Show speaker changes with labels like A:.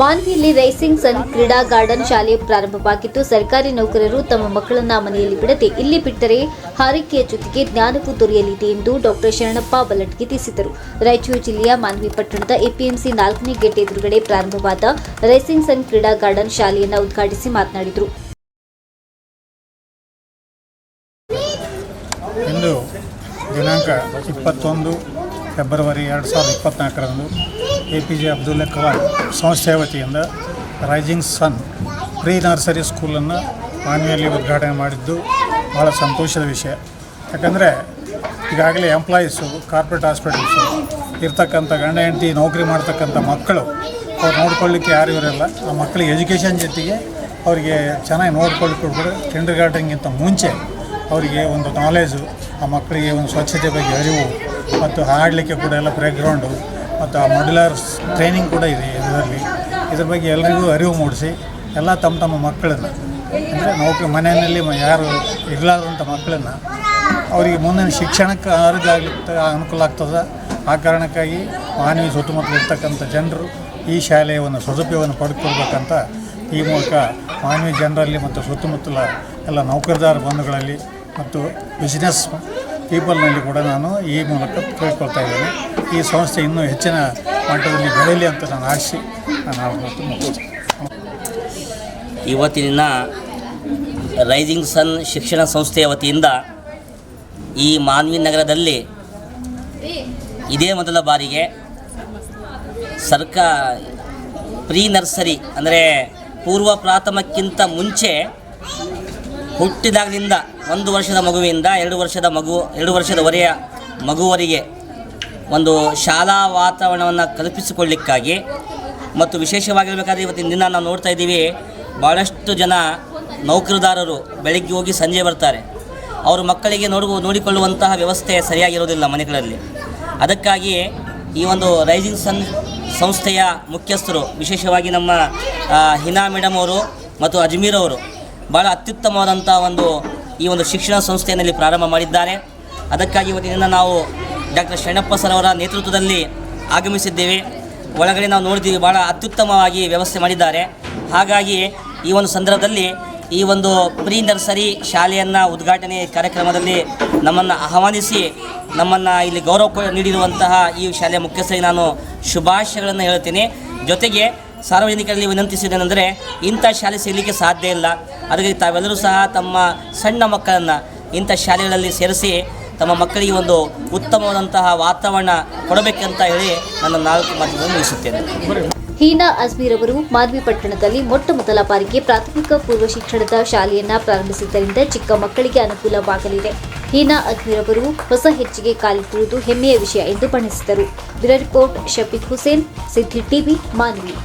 A: ಮಾನ್ವಿಯಲ್ಲಿ rising ಸನ್ ಕ್ರೀಡಾ garden ಶಾಲೆ ಪ್ರಾರಂಭವಾಗಿದ್ದು, ಸರ್ಕಾರಿ ನೌಕರರು ತಮ್ಮ ಮಕ್ಕಳನ್ನ ಮನೆಯಲ್ಲಿ ಬಿಡದೆ ಇಲ್ಲಿ ಬಿಟ್ಟರೆ ಹಾರಿಕೆಯ ಜೊತೆಗೆ ಜ್ಞಾನವೂ ದೊರೆಯಲಿದೆ ಎಂದು ಡಾಕ್ಟರ್ ಶರಣಪ್ಪ ಬಲಟ್ಗೆ ತಿಳಿಸಿದರು. ರಾಯಚೂರು ಜಿಲ್ಲೆಯ ಮಾನ್ವಿ ಪಟ್ಟಣದ ಎಪಿಎಂಸಿ ನಾಲ್ಕನೇ ಗೇಟ್ ಎದುರುಗಡೆ ಪ್ರಾರಂಭವಾದ ರೈಸಿಂಗ್ ಸನ್ ಕ್ರೀಡಾ ಗಾರ್ಡನ್ ಶಾಲೆಯನ್ನು ಉದ್ಘಾಟಿಸಿ ಮಾತನಾಡಿದರು.
B: ದಿನಾಂಕ ಇಪ್ಪತ್ತೊಂದು ಫೆಬ್ರವರಿ ಎರಡು ಸಾವಿರದ ಇಪ್ಪತ್ತ್ನಾಲ್ಕರಂದು A P J Abdul Kalam ಸಂಸ್ಥೆಯ ವತಿಯಿಂದ ರೈಸಿಂಗ್ ಸನ್ ಪ್ರೀ ನರ್ಸರಿ ಸ್ಕೂಲನ್ನು ಮಾನ್ವಿಯಲ್ಲಿ ಉದ್ಘಾಟನೆ ಮಾಡಿದ್ದು ಭಾಳ ಸಂತೋಷದ ವಿಷಯ. ಯಾಕಂದರೆ ಈಗಾಗಲೇ ಎಂಪ್ಲಾಯೀಸು, ಕಾರ್ಪೊರೇಟ್ ಹಾಸ್ಪಿಟಲ್ಸು, ಇರ್ತಕ್ಕಂಥ ಗಂಡ ಹೆಂಡತಿ ನೌಕರಿ ಮಾಡ್ತಕ್ಕಂಥ ಮಕ್ಕಳು ಅವ್ರು ನೋಡ್ಕೊಳ್ಳಿಕ್ಕೆ ಯಾರು ಇರೋಲ್ಲ ಆ ಮಕ್ಕಳಿಗೆ ಎಜುಕೇಷನ್ ಜೊತೆಗೆ ಅವರಿಗೆ ಚೆನ್ನಾಗಿ ನೋಡ್ಕೊಳ್ಳಿಕ್ಕೆ ಕೂಡ ಕಿಂಡರ್ ಗಾರ್ಡನ್ಗಿಂತ ಮುಂಚೆ ಅವರಿಗೆ ಒಂದು ನಾಲೇಜು ಆ ಮಕ್ಕಳಿಗೆ ಒಂದು ಸ್ವಚ್ಛತೆ ಬಗ್ಗೆ ಅರಿವು ಮತ್ತು ಹಾಡಲಿಕ್ಕೆ ಕೂಡ ಎಲ್ಲ ಪ್ಲೇಗ್ರೌಂಡು ಮತ್ತು ಆ ಮಾಡ್ಯುಲರ್ ಟ್ರೈನಿಂಗ್ ಕೂಡ ಇದೆ ಇದರಲ್ಲಿ. ಇದ್ರ ಬಗ್ಗೆ ಎಲ್ಲರಿಗೂ ಅರಿವು ಮೂಡಿಸಿ, ಎಲ್ಲ ತಮ್ಮ ತಮ್ಮ ಮಕ್ಕಳನ್ನು, ಅಂದರೆ ನೌಕರಿ ಮನೆಯಲ್ಲಿ ಯಾರು ಇರಲಾರ್ದಂಥ ಮಕ್ಕಳನ್ನು, ಅವರಿಗೆ ಮುಂದಿನ ಶಿಕ್ಷಣಕ್ಕೆ ಅರ್ಗಾಗ್ಲಿಕ್ಕೆ ಅನುಕೂಲ ಆಗ್ತದೆ. ಆ ಕಾರಣಕ್ಕಾಗಿ ಮಾನವಿ ಸುತ್ತಮುತ್ತಲು ಇರ್ತಕ್ಕಂಥ ಜನರು ಈ ಶಾಲೆಯ ಒಂದು ಸದುಪಯೋಗವನ್ನು ಪಡೆದುಕೊಳ್ಬೇಕಂತ ಈ ಮೂಲಕ ಮಾನವಿ ಜನರಲ್ಲಿ ಮತ್ತು ಸುತ್ತಮುತ್ತಲ ಎಲ್ಲ ನೌಕರದಾರ ಬಂಧುಗಳಲ್ಲಿ ಮತ್ತು ಬಿಸಿನೆಸ್ ಪೀಪಲ್ನಲ್ಲಿ ಕೂಡ ನಾನು ಈ ಮೂಲಕ ಕೇಳ್ಕೊಳ್ತಾ ಇದ್ದೇನೆ. ಈ ಸಂಸ್ಥೆ ಇನ್ನೂ ಹೆಚ್ಚಿನ ಮಟ್ಟದಲ್ಲಿ ಬೆಳೆಯಲಿ ಅಂತ ನಾನು ಆಶಿಸಿ ನಾನು
C: ಇವತ್ತಿನ ರೈಸಿಂಗ್ ಸನ್ ಶಿಕ್ಷಣ ಸಂಸ್ಥೆಯ ವತಿಯಿಂದ ಈ ಮಾನ್ವಿ ನಗರದಲ್ಲಿ ಇದೇ ಮೊದಲ ಬಾರಿಗೆ ಸರ್ಕಾ ಪ್ರೀ ನರ್ಸರಿ, ಅಂದರೆ ಪೂರ್ವ ಪ್ರಾಥಮಕ್ಕಿಂತ ಮುಂಚೆ ಹುಟ್ಟಿದಾಗಲಿಂದ ಒಂದು ವರ್ಷದ ಮಗುವಿಂದ ಎರಡು ವರ್ಷದ ಮಗು, ಎರಡು ವರ್ಷದವರೆಯ ಮಗುವರಿಗೆ ಒಂದು ಶಾಲಾ ವಾತಾವರಣವನ್ನು ಕಲ್ಪಿಸಿಕೊಳ್ಳಿಕ್ಕಾಗಿ ಮತ್ತು ವಿಶೇಷವಾಗಿರಬೇಕಾದ್ರೆ ಇವತ್ತಿನ ದಿನ ನಾವು ನೋಡ್ತಾ ಇದ್ದೀವಿ ಭಾಳಷ್ಟು ಜನ ನೌಕರದಾರರು ಬೆಳಗ್ಗೆ ಹೋಗಿ ಸಂಜೆ ಬರ್ತಾರೆ. ಅವರು ಮಕ್ಕಳಿಗೆ ನೋಡು ನೋಡಿಕೊಳ್ಳುವಂತಹ ವ್ಯವಸ್ಥೆ ಸರಿಯಾಗಿರೋದಿಲ್ಲ ಮನೆಗಳಲ್ಲಿ. ಅದಕ್ಕಾಗಿ ಈ ಒಂದು ರೈಸಿಂಗ್ ಸನ್ ಸಂಸ್ಥೆಯ ಮುಖ್ಯಸ್ಥರು, ವಿಶೇಷವಾಗಿ ನಮ್ಮ ಹಿನಾ ಮೇಡಮ್ ಅವರು ಮತ್ತು ಅಜ್ಮೀರ್ ಅವರು ಭಾಳ ಅತ್ಯುತ್ತಮವಾದಂಥ ಒಂದು ಈ ಒಂದು ಶಿಕ್ಷಣ ಸಂಸ್ಥೆಯಲ್ಲಿ ಪ್ರಾರಂಭ ಮಾಡಿದ್ದಾರೆ ಅದಕ್ಕಾಗಿ ಇವತ್ತಿನ ನಾವು ಡಾಕ್ಟರ್ ಶರಣಪ್ಪ ಸರ್ ಅವರ ನೇತೃತ್ವದಲ್ಲಿ ಆಗಮಿಸಿದ್ದೇವೆ. ಒಳಗಡೆ ನಾವು ನೋಡಿದ್ದೀವಿ ಭಾಳ ಅತ್ಯುತ್ತಮವಾಗಿ ವ್ಯವಸ್ಥೆ ಮಾಡಿದ್ದಾರೆ. ಹಾಗಾಗಿ ಈ ಒಂದು ಸಂದರ್ಭದಲ್ಲಿ ಈ ಒಂದು ಪ್ರೀ ನರ್ಸರಿ ಶಾಲೆಯನ್ನು ಉದ್ಘಾಟನೆ ಕಾರ್ಯಕ್ರಮದಲ್ಲಿ ನಮ್ಮನ್ನು ಆಹ್ವಾನಿಸಿ ನಮ್ಮನ್ನು ಇಲ್ಲಿ ಗೌರವ ನೀಡಿರುವಂತಹ ಈ ಶಾಲೆಯ ಮುಖ್ಯಸ್ಥರಿಗೆ ನಾನು ಶುಭಾಶಯಗಳನ್ನು ಹೇಳ್ತೀನಿ. ಜೊತೆಗೆ ಸಾರ್ವಜನಿಕರಲ್ಲಿ ವಿನಂತಿಸಿದ್ದೇನೆಂದರೆ ಇಂಥ ಶಾಲೆ ಸಿಗಲಿಕ್ಕೆ ಸಾಧ್ಯ ಇಲ್ಲ. ಅದಕ್ಕೆ ತಾವೆಲ್ಲರೂ ಸಹ ತಮ್ಮ ಸಣ್ಣ ಮಕ್ಕಳನ್ನು ಇಂಥ ಶಾಲೆಗಳಲ್ಲಿ ಸೇರಿಸಿ ತಮ್ಮ ಮಕ್ಕಳಿಗೆ ಒಂದು ಉತ್ತಮವಾದಂತಹ ವಾತಾವರಣ ಕೊಡಬೇಕಂತ ಹೇಳಿ ನನ್ನ ನಾಲ್ಕು ಮಾತುಗಳನ್ನು ಮುಗಿಸುತ್ತೇನೆ.
A: ಹೀನಾ ಅಜ್ಮೀರ್ ಅವರು ಮಾನ್ವಿ ಪಟ್ಟಣದಲ್ಲಿ ಮೊಟ್ಟ ಮೊದಲ ಬಾರಿಗೆ ಪ್ರಾಥಮಿಕ ಪೂರ್ವ ಶಿಕ್ಷಣದ ಶಾಲೆಯನ್ನ ಪ್ರಾರಂಭಿಸಿದ್ದರಿಂದ ಚಿಕ್ಕ ಮಕ್ಕಳಿಗೆ ಅನುಕೂಲವಾಗಲಿದೆ. ಹೀನಾ ಅಜ್ಮೀರ್ ಅವರು ಹೊಸ ಹೆಜ್ಜೆಗೆ ಕಾಲಿಟ್ಟಿರುವುದು ಹೆಮ್ಮೆಯ ವಿಷಯ ಎಂದು ಬಣ್ಣಿಸಿದರು. ಬ್ಯೂರೋ ಕೋಟ್ ಶಫೀಕ್ ಹುಸೇನ್ ಸಿದ್ದಿ ಟಿವಿ, ಮಾನ್ವಿ.